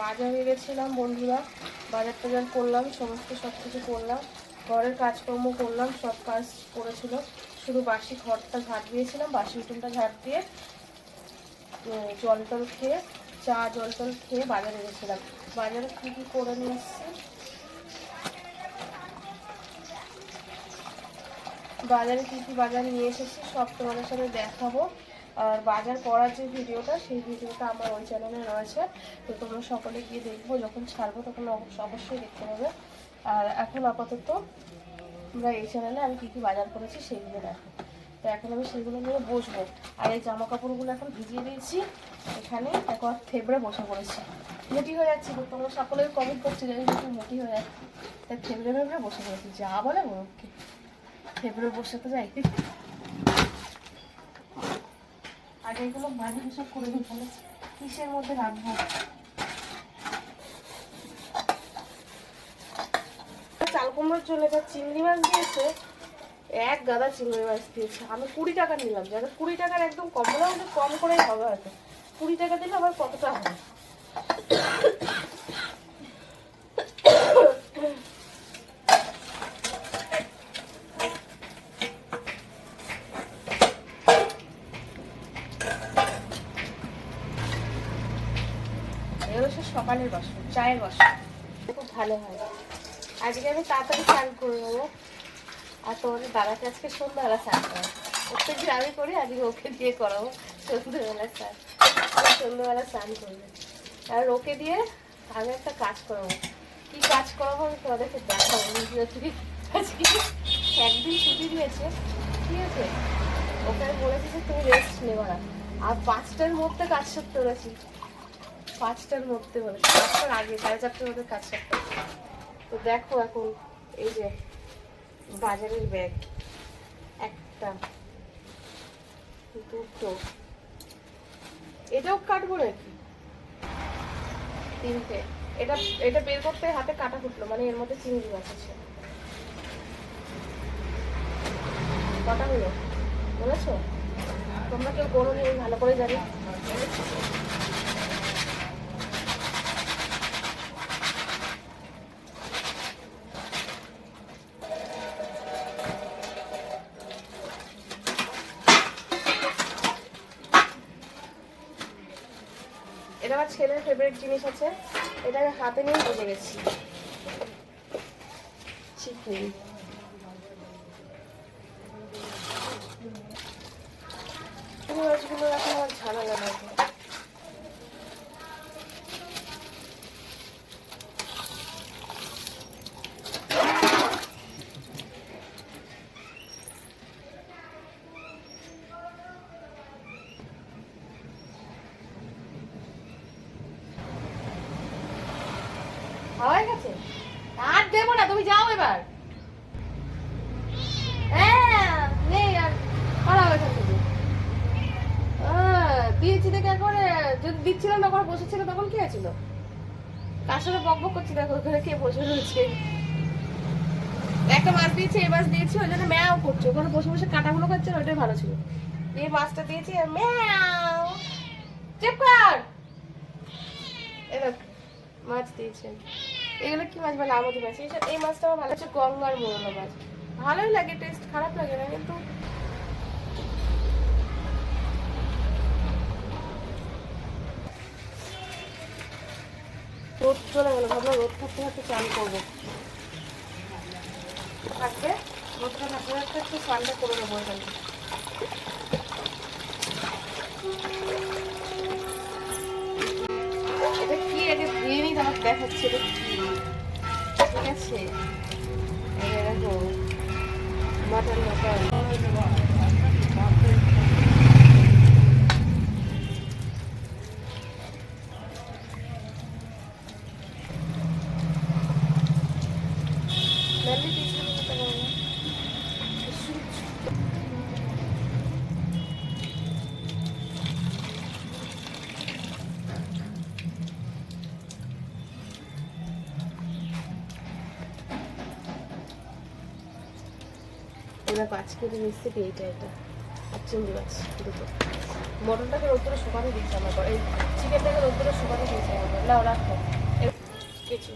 বাজারে গেছিলাম বন্ধুরা, বাজার টাজার করলাম, সমস্ত সব কিছু করলাম, ঘরের কাজকর্ম করলাম, সব কাজ করেছিল। শুধু বাসি ঘরটা ঝাঁট দিয়েছিলাম, বাসি উঠোনটা ঝাড় দিয়ে জল টল খেয়ে, চা জল টল খেয়ে বাজারে গেছিলাম। বাজারে কী কী করে নিয়ে এসেছি? বাজারে কী কী বাজার নিয়ে এসেছি সব তোমাদের সাথে দেখাবো। আর বাজার করার যে ভিডিওটা, সেই ভিডিওটা আমার ওই চ্যানেলে রয়েছে। তো তোমরা সকলে গিয়ে দেখব, যখন ছাড়বো তখন অবশ্য- অবশ্যই দেখতে পাবে। আর এখন আপাতত আমরা এই চ্যানেলে আমি কী কী বাজার করেছি সেইগুলো দেখো। তো এখন আমি সেগুলো নিয়ে বসবো। আর এই জামা কাপড়গুলো এখন ভিজিয়ে দিয়েছি। এখানে এখন থেবড়ে বসে পড়েছি। মোটি হয়ে যাচ্ছি তো, তোমরা সকলে কমেন্ট করছি যে একটু মোটি হয়ে যাচ্ছি। তাই থেবড়ে থেবড়ে বসে পড়েছি, যা বলে ওকে থেবড়ে বসে তো যাই। আগে এগুলো মাঝে হিসাব করে নিই তাহলে কিসের মধ্যে রাখব? চাল কুমড়োর চলে যা চিংড়ি মাছ দিয়েছে, এক গাদা চিংড়ি মাছ দিয়েছে। আমি কুড়ি টাকা নিলাম, যাতে কুড়ি টাকার একদম কম আমাদের কম করেই হবে হয়তো। কুড়ি টাকা দিলে আবার কতটা হবে? এগুলো সকালের বাসন, চায়ের বাসন। খুব ভালো হয়। আজকে আমি তাড়াতাড়ি স্নান করে নেব। আর তোমাদের দাদাকে আজকে সন্ধ্যাবেলা স্নান করা প্রত্যেক দিন আমি করি, আজকে ওকে দিয়ে করাবো সন্ধ্যেবেলা স্নান। সন্ধ্যেবেলা স্নান করবে আর ওকে দিয়ে আমি একটা কাজ করাবো। কি কাজ করাবো আমি তোমাদেরকে দেখাবো থেকে আজকে একদিন ছুটি দিয়েছে। ঠিক আছে? ওকে আমি বলেছি যে তুমি রেস্ট নেব না। আর পাঁচটার মধ্যে কাজ করতে বলেছি। পাঁচটার মধ্যে বলে পাঁচটার আগে, সাড়ে চারটার মধ্যে কাজ করতে তো দেখো এখন এই যে বাজারের ব্যাগ, একটা, দুটো। এটাও কাটবো নাকি? তিনটে। এটা এটা বের করতে হাতে কাটা ফুটলো মানে এর মধ্যে চিংড়ি মাছ আছে। কটা হলো? বলেছ? তোমরা কেউ করো ভালো করে জানি। আমার ছেলের ফেভারিট জিনিস আছে এটা আমি হাতে নিয়ে বুঝে গেছি। চিকেন। মাছগুলো এখন আমার ঝামেলা। লাগে হয়ে গেছে? আর দেবো না তুমি যাও এবার। হ্যাঁ নেই আর এখান থেকে। আহ, দিয়েছি দেখে একবারে যদি দিচ্ছিলাম তখন বসেছিল তখন কি আছিল কার সাথে বক বক করছি দেখো ওখানে কে বসে রয়েছে? একটা মাছ দিয়েছি এই মাছ দিয়েছি ওই জন্য ম্যাও করছে। ওখানে বসে বসে কাটাগুলো খাচ্ছে ওইটাই ভালো ছিল। এই মাছটা দিয়েছি আর ম্যাও। চেপ কর। দেখ, মাছ দিয়েছেন এগুলো কি মাছ বলে? আমাদের মাছ। এই- এই মাছটা আমার ভালো হচ্ছে গঙ্গার মোরলা মাছ। ভালোই লাগে টেস্ট খারাপ লাগে না, কিন্তু রোদ চলে গেল, ভাবলাম রোদ থাকতে থাকতে চান করব। থাকবে? রোদটা থাকতে থাকতে একটু স্নানটা করে নেব এখানে। এটা কি? আগে ধুয়ে নিই তোমাকে দেখাচ্ছি এটা কি? ঠিক আছে। দেখো মাটন মাটন। দেখো আজকের রেসিপি এইটা এটা আর চিংড়ি মাছ, দুটো মটনটাকে রোদ্দুরে শুকানো দিয়েছে আমার পর এই চিকেনটাকে রোদ্দুরে শুকানো দিয়েছে আমার লাও রাখো কিছু।